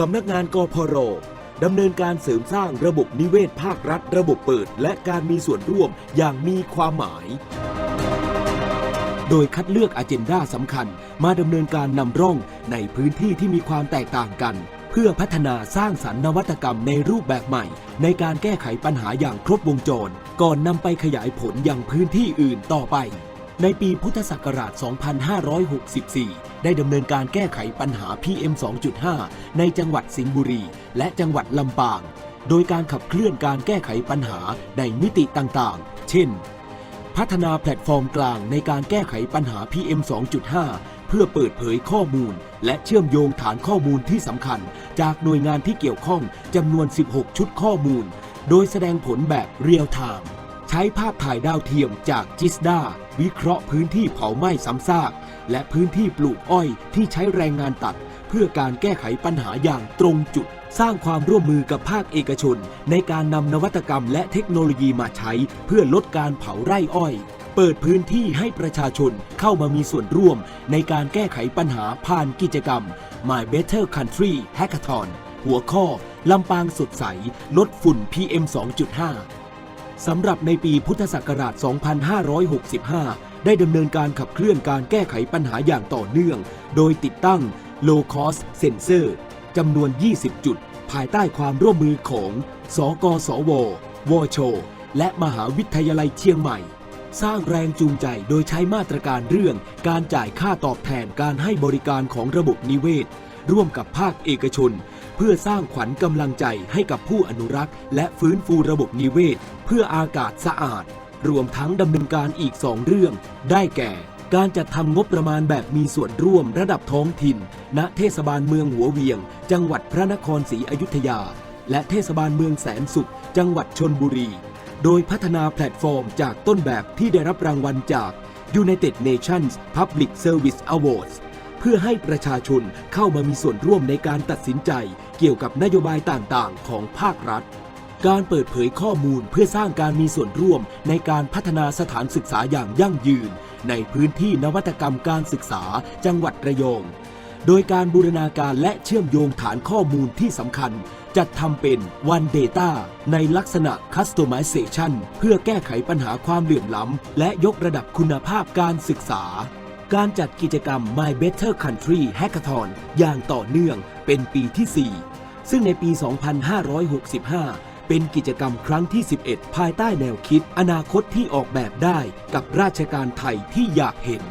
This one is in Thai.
สำนักงานกพรดำเนินการเสริมสร้างระบบนิเวศภาครัฐ ระบบเปิด และการมีส่วนร่วมอย่างมีความหมาย โดยคัดเลือกอ g e n d a สำคัญมาดำเนินการนำร่องในพื้นที่ที่มีความแตกต่างกัน เพื่อพัฒนาสร้างสรรค์นวัตกรรมในรูปแบบใหม่ ในการแก้ไขปัญหาอย่างครบวงจร ก่อนนำไปขยายผลยังพื้นที่อื่นต่อไป ในปีพุทธศักราช 2564 ได้ดำเนินการแก้ไขปัญหา PM 2.5 ในจังหวัดสิงห์บุรี และจังหวัดลำปาง โดยการขับเคลื่อนการแก้ไขปัญหาในมิติต่างๆ เช่น พัฒนาแพลตฟอร์มกลางในการแก้ไขปัญหา PM 2.5 เพื่อเปิดเผยข้อมูล และเชื่อมโยงฐานข้อมูลที่สำคัญ จากหน่วยงานที่เกี่ยวข้องจำนวน 16 ชุดข้อมูล โดยแสดงผลแบบเรียลไทม์ ช้ภาพถ่ายดาวเทียมจากจิสดาวิเคราะห์พื้นที่เผาไหม้ซ้ำซาก และพื้นที่ปลูกอ้อยที่ใช้แรงงานตัด เพื่อการแก้ไขปัญหาอย่างตรงจุด สร้างความร่วมมือกับภาคเอกชน ในการนำนวัตกรรมและเทคโนโลยีมาใช้ เพื่อลดการเผาไร่อ้อย เปิดพื้นที่ให้ประชาชนเข้ามามีส่วนร่วม ในการแก้ไขปัญหาผ่านกิจกรรม My Better Country Hackathon หัวข้อลำปางสดใส ลดฝุ่น PM 2.5 สำหรับในปีพุทธศักราช 2565 ได้ดำเนินการขับเคลื่อนการแก้ไขปัญหาอย่างต่อเนื่อง โดยติดตั้ง Low Cost Sensor จำนวน 20 จุด ภายใต้ความร่วมมือของ สกสว วช และมหาวิทยาลัยเชียงใหม่ สร้างแรงจูงใจโดยใช้มาตรการเรื่องการจ่ายค่าตอบแทนการให้บริการของระบบนิเวศ ร่วมกับภาคเอกชน เพื่อสร้างขวัญกำลังใจให้กับผู้อนุรักษ์ และฟื้นฟูระบบนิเวศ เพื่ออากาศสะอาด รวมทั้งดำเนินการอีกสองเรื่อง ได้แก่ การจัดทำงบประมาณแบบมีส่วนร่วมระดับท้องถิ่น ณเทศบาลเมืองหัวเวียง จังหวัดพระนครศรีอยุธยา และเทศบาลเมืองแสนสุข จังหวัดชนบุรี โดยพัฒนาแพลตฟอร์มจากต้นแบบที่ได้รับรางวัลจาก United Nations Public Service Awards เพื่อให้ประชาชนเข้ามามีส่วนร่วมในการตัดสินใจ เกี่ยวกับนโยบายต่างๆ ของภาครัฐ การเปิดเผยข้อมูลเพื่อสร้างการมีส่วนร่วมในการพัฒนาสถานศึกษาอย่างยั่งยืน ในพื้นที่นวัตกรรมการศึกษาจังหวัดระยอง โดยการบูรณาการและเชื่อมโยงฐานข้อมูลที่สำคัญ จัดทำเป็น One Data ในลักษณะ Customization เพื่อแก้ไขปัญหาความเหลื่อมล้ำและยกระดับคุณภาพการศึกษา การจัดกิจกรรม My Better Country Hackathon อย่างต่อเนื่องเป็นปีที่ 4 ซึ่งในปี 2565 เป็นกิจกรรมครั้งที่ 11 ภายใต้แนวคิด อนาคตที่ออกแบบได้กับราชการไทยที่อยากเห็น